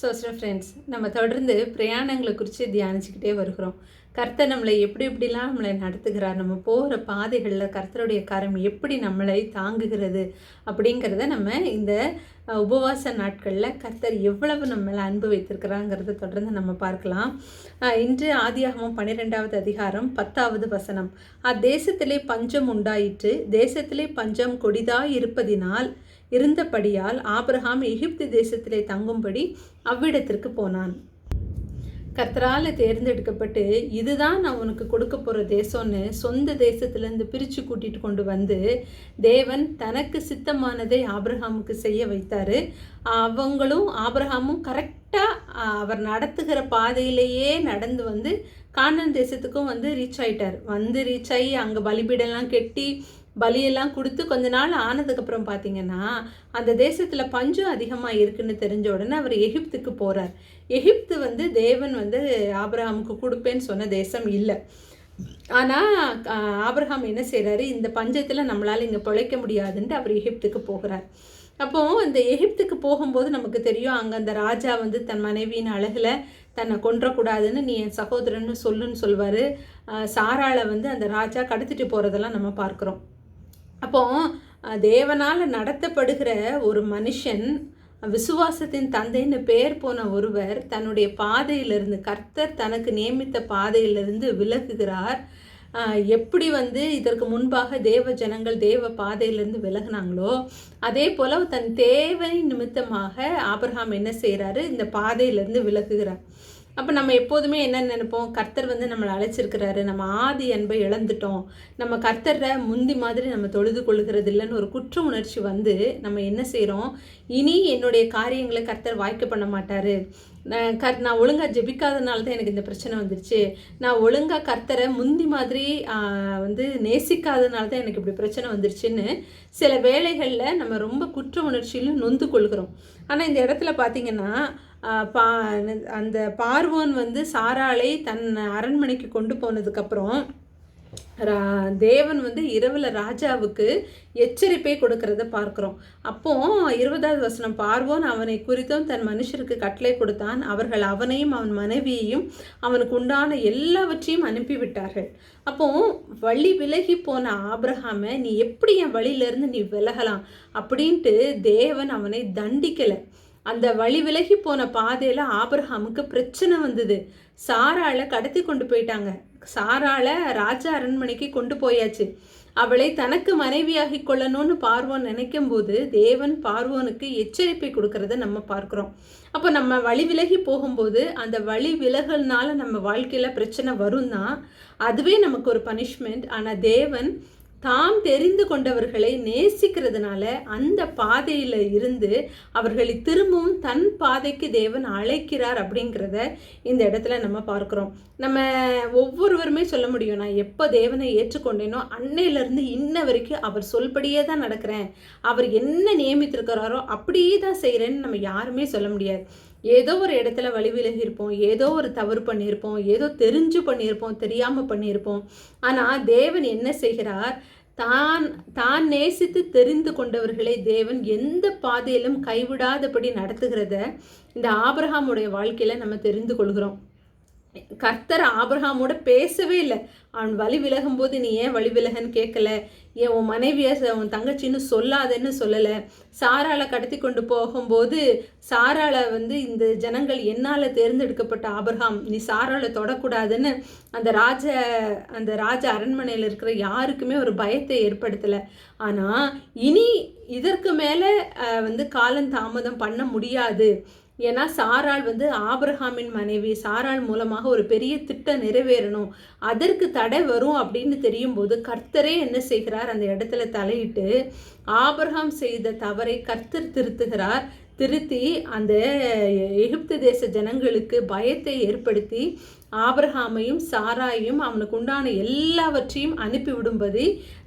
Zoster friends நம்ம தொடர்ந்து பிரயாணங்களை குறித்து தியானிச்சுக்கிட்டே வருகிறோம். கர்த்தர் நம்மளை எப்படி எப்படிலாம் நம்மளை நடத்துகிறார் நம்ம போகிற பாதைகளில் கர்த்தருடைய கரம் எப்படி நம்மளை தாங்குகிறது அப்படிங்கிறத நம்ம இந்த உபவாச நாட்களில் கர்த்தர் எவ்வளவு நம்மளை அன்பு வைத்திருக்கிறாங்கிறத தொடர்ந்து நம்ம பார்க்கலாம். இன்று ஆதியாகமும் பன்னிரெண்டாவது அதிகாரம் பத்தாவது வசனம். அத்தேசத்திலே பஞ்சம் உண்டாயிற்று தேசத்திலே பஞ்சம் கொடிதாய் இருப்பதினால் இருந்தபடியால் ஆபிரகாம் எகிப்து தேசத்திலே தங்கும்படி அவ்விடத்திற்கு போனான். கர்த்தரால் தேர்ந்தெடுக்கப்பட்டு இதுதான் நான் உனக்கு கொடுக்க போகிற தேசம்னு சொந்த தேசத்துலேருந்து பிரித்து கூட்டிகிட்டு கொண்டு வந்து தேவன் தனக்கு சித்தமானதை ஆப்ரஹாமுக்கு செய்ய வைத்தார். அவங்களும் ஆப்ரஹாமும் கரெக்டாக அவர் நடத்துகிற பாதையிலேயே நடந்து வந்து கானன் தேசத்துக்கும் வந்து ரீச் ஆயிட்டார். வந்து ரீச் ஆகி அங்கே பலிபீடெல்லாம் கெட்டி பலியெல்லாம் கொடுத்து கொஞ்ச நாள் ஆனதுக்கப்புறம் பார்த்தீங்கன்னா அந்த தேசத்தில் பஞ்சம் அதிகமாக இருக்குன்னு தெரிஞ்ச உடனே அவர் எகிப்துக்கு போகிறார் எகிப்து வந்து தேவன் வந்து ஆபிரஹாமுக்கு கொடுப்பேன்னு சொன்ன தேசம் இல்லை. ஆனால் ஆபிரஹாம் என்ன செய்கிறாரு இந்த பஞ்சத்தில் நம்மளால் இங்கே பிழைக்க முடியாதுன்ட்டு அவர் எகிப்துக்கு போகிறார். அப்போ அந்த எகிப்துக்கு போகும்போது நமக்கு தெரியும் அங்கே அந்த ராஜா வந்து தன் மனைவியின் அழகில் தன்னை கொன்றக்கூடாதுன்னு நீ என் சகோதரன்னு சொல்லுன்னு சொல்வார். சாராளை வந்து அந்த ராஜா கடத்திட்டு போகிறதெல்லாம் நம்ம பார்க்குறோம். அப்போ தேவனால் நடத்தப்படுகிற ஒரு மனுஷன் விசுவாசத்தின் தந்தைன்னு பேர் போன ஒருவர் தன்னுடைய பாதையிலிருந்து கர்த்தர் தனக்கு நியமித்த பாதையிலிருந்து விலகுகிறார். எப்படி வந்து இதற்கு முன்பாக தேவ ஜனங்கள் தேவ பாதையிலிருந்து விலகினாங்களோ அதே போல் தன் தேவை நிமித்தமாக ஆபிரகாம் என்ன செய்கிறாரு இந்த பாதையிலிருந்து விலகுகிறார். அப்போ நம்ம எப்போதுமே என்ன நினைப்போம்? கர்த்தர் வந்து நம்மளை அழைச்சிருக்கிறாரு. நம்ம ஆதி அன்பை இழந்துட்டோம். நம்ம கர்த்தரை முந்தி மாதிரி நம்ம தொழுது கொள்கிறது இல்லைன்னு ஒரு குற்ற உணர்ச்சி வந்து நம்ம என்ன செய்கிறோம் இனி என்னுடைய காரியங்களை கர்த்தர் வாய்க்க பண்ண மாட்டார். கர் நான் ஒழுங்காக ஜெபிக்காதனால தான் எனக்கு இந்த பிரச்சனை வந்துருச்சு. நான் ஒழுங்காக கர்த்தரை முந்தி மாதிரி வந்து நேசிக்காதனால தான் எனக்கு இப்படி பிரச்சனை வந்துருச்சுன்னு சில வேலைகளில் நம்ம ரொம்ப குற்ற உணர்ச்சியிலும் நொந்து கொள்கிறோம். ஆனால் இந்த இடத்துல பார்த்தீங்கன்னா பா அந்த பார்வோன் வந்து சாராளை தன் அரண்மனைக்கு கொண்டு போனதுக்கப்புறம் ரா- தேவன் வந்து இரவில் ராஜாவுக்கு எச்சரிப்பை கொடுக்கறத பார்க்குறோம். அப்போ இருபதாவது வசனம் பார்வோன் அவனை குறித்தும் தன் மனுஷருக்கு கட்டளை கொடுத்தான். அவர்கள் அவனையும் அவன் மனைவியையும் அவனுக்கு உண்டான எல்லாவற்றையும் அனுப்பிவிட்டார்கள். அப்போ வழி விலகி போன ஆபிரகாமை நீ எப்படி என் வழியிலேருந்து நீ விலகலாம்? அப்படின்ட்டு தேவன் அவனை தண்டிக்கலை. அந்த வழி விலகி போன பாதையில் ஆபர்ஹாமுக்கு பிரச்சனை வந்தது. சாராளை கடத்தி கொண்டு போயிட்டாங்க. சாராளை ராஜா அரண்மனைக்கு கொண்டு போயாச்சு. அவளை தனக்கு மனைவியாகி கொள்ளணும்னு பார்வோன் நினைக்கும் போது தேவன் பார்வோனுக்கு எச்சரிப்பை கொடுக்கறத நம்ம பார்க்குறோம். அப்போ நம்ம வழி விலகி போகும்போது அந்த வழி விலகல்னால நம்ம வாழ்க்கையில் பிரச்சனை வரும் தான் அதுவே நமக்கு ஒரு பனிஷ்மெண்ட் ஆனால் தேவன் தாம் தெரிந்து கொண்டவர்களை நேசிக்கிறதுனால அந்த பாதையில் இருந்து அவர்களை திரும்பவும் தன் பாதைக்கு தேவன் அழைக்கிறார் அப்படிங்கிறத இந்த இடத்துல நம்ம பார்க்குறோம். நம்ம ஒவ்வொருவருமே சொல்ல முடியும் நான் எப்போ தேவனை ஏற்றுக்கொண்டேனோ அன்னையிலேருந்து இன்ன வரைக்கும் அவர் சொல்படியே தான் நடக்கிறேன். அவர் என்ன நியமித்திருக்கிறாரோ அப்படியே தான் செய்கிறேன்னு நம்ம யாருமே சொல்ல முடியாது. ஏதோ ஒரு இடத்துல வழி விலகி இருப்போம் ஏதோ ஒரு தவறு பண்ணியிருப்போம் ஏதோ தெரிஞ்சு பண்ணியிருப்போம் தெரியாமல் பண்ணியிருப்போம். ஆனால் தேவன் என்ன செய்கிறார்? தான் தான் நேசித்து தெரிந்து கொண்டவர்களை தேவன் எந்த பாதையிலும் கைவிடாதபடி நடத்துகிறத இந்த ஆபிரகாமுடைய வாழ்க்கையில் நம்ம தெரிந்து கொள்கிறோம். கர்த்தர் ஆபிரகாமோட பேசவே இல்லை. அவன் வழி விலகும் போது நீ ஏன் வழி விலகன்னு கேட்கல? ஏன் உன் மனைவியை உன் தங்கச்சின்னு சொல்லாதேன்னு சொல்லலை? சாராளை கடத்தி கொண்டு போகும்போது சாராளை வந்து இந்த ஜனங்கள் என்னால் தேர்ந்தெடுக்கப்பட்ட ஆபிரகாம் நீ சாராளை தொடக்கூடாதுன்னு அந்த ராஜ அந்த ராஜ அரண்மனையில் இருக்கிற யாருக்குமே ஒரு பயத்தை ஏற்படுத்தலை. ஆனால் இனி இதற்கு மேலே வந்து காலம் தாமதம் பண்ண முடியாது. ஏன்னா சாரால் வந்து ஆபிரகாமின் மனைவி. சாரால் மூலமாக ஒரு பெரிய திட்டம் நிறைவேறணும். அதற்கு தடை வரும் அப்படின்னு தெரியும் போது கர்த்தரே என்ன செய்கிறார்? அந்த இடத்துல தலையிட்டு ஆபிரகாம் செய்த தவறை கர்த்தர் திருத்துகிறார். திருத்தி அந்த எகிப்து தேச ஜனங்களுக்கு பயத்தை ஏற்படுத்தி ஆபிரஹாமையும் சாராயும் அவனுக்கு உண்டான எல்லாவற்றையும் அனுப்பிவிடும்படி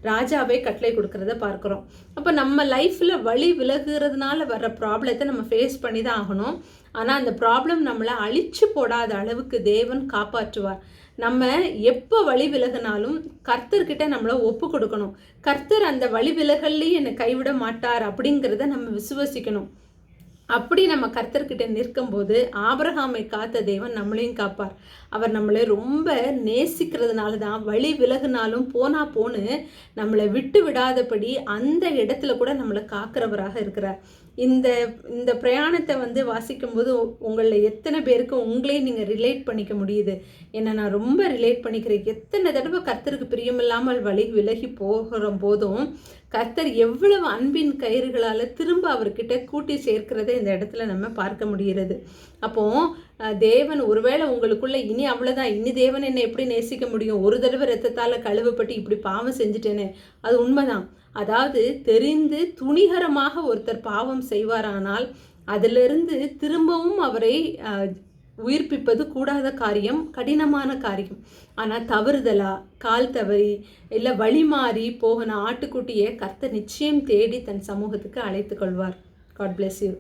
ராஜாவே கட்டளை கொடுக்கறத பார்க்குறோம். அப்போ நம்ம லைஃப்பில் வழி விலகுறதுனால வர்ற ப்ராப்ளத்தை நம்ம ஃபேஸ் பண்ணி தான் ஆகணும். ஆனால் அந்த ப்ராப்ளம் நம்மளை அழிச்சு போடாத அளவுக்கு தேவன் காப்பாற்றுவார். நம்ம எப்போ வழி விலகினாலும் கர்த்தர்கிட்ட நம்மளை ஒப்பு கொடுக்கணும். கர்த்தர் அந்த வழி விலகல்லையும் என்னை கைவிட மாட்டார் அப்படிங்கிறத நம்ம விசுவசிக்கணும். அப்படி நம்ம கர்த்தர்கிட்ட நிற்கும்போது ஆபரகாமை காத்த தேவன் நம்மளையும் காப்பார். அவர் நம்மளை ரொம்ப நேசிக்கிறதுனால தான் வழி விலகுனாலும் போனா போன்னு நம்மளை விட்டு விடாதபடி அந்த இடத்துல கூட நம்மளை காக்கிறவராக இருக்கிறார். இந்த இந்த பிரயாணத்தை வந்து வாசிக்கும்போது உங்களில் எத்தனை பேருக்கு உங்களே நீங்கள் ரிலேட் பண்ணிக்க முடியுது? என்னை நான் ரொம்ப ரிலேட் பண்ணிக்கிறேன். எத்தனை தடவை கர்த்தருக்கு பிரியமில்லாமல் வழி விலகி போகிற போதும் கர்த்தர் எவ்வளவு அன்பின் கயிறுகளால் திரும்ப அவர்கிட்ட கூட்டி சேர்க்கிறத இந்த இடத்துல நம்ம பார்க்க முடிகிறது. அப்போது தேவன் ஒருவேளை உங்களுக்குள்ளே இனி அவ்வளோதான் இனி தேவன் என்னை எப்படி நேசிக்க முடியும்? ஒரு தடவை ரத்தத்தால் கழுவப்பட்டு இப்படி பாவம் செஞ்சுட்டேனே. அது உண்மைதான். அதாவது தெரிந்து துணிகரமாக ஒருத்தர் பாவம் செய்வாரானால் அதிலிருந்து திரும்பவும் அவரை உயிர்ப்பிப்பது கூடாத காரியம் கடினமான காரியம். ஆனால் தவறுதலா கால் தவறி இல்லை வழி மாறி போகன ஆட்டுக்குட்டியை கர்த்த நிச்சயம் தேடி தன் சமூகத்துக்கு அழைத்து கொள்வார். God bless you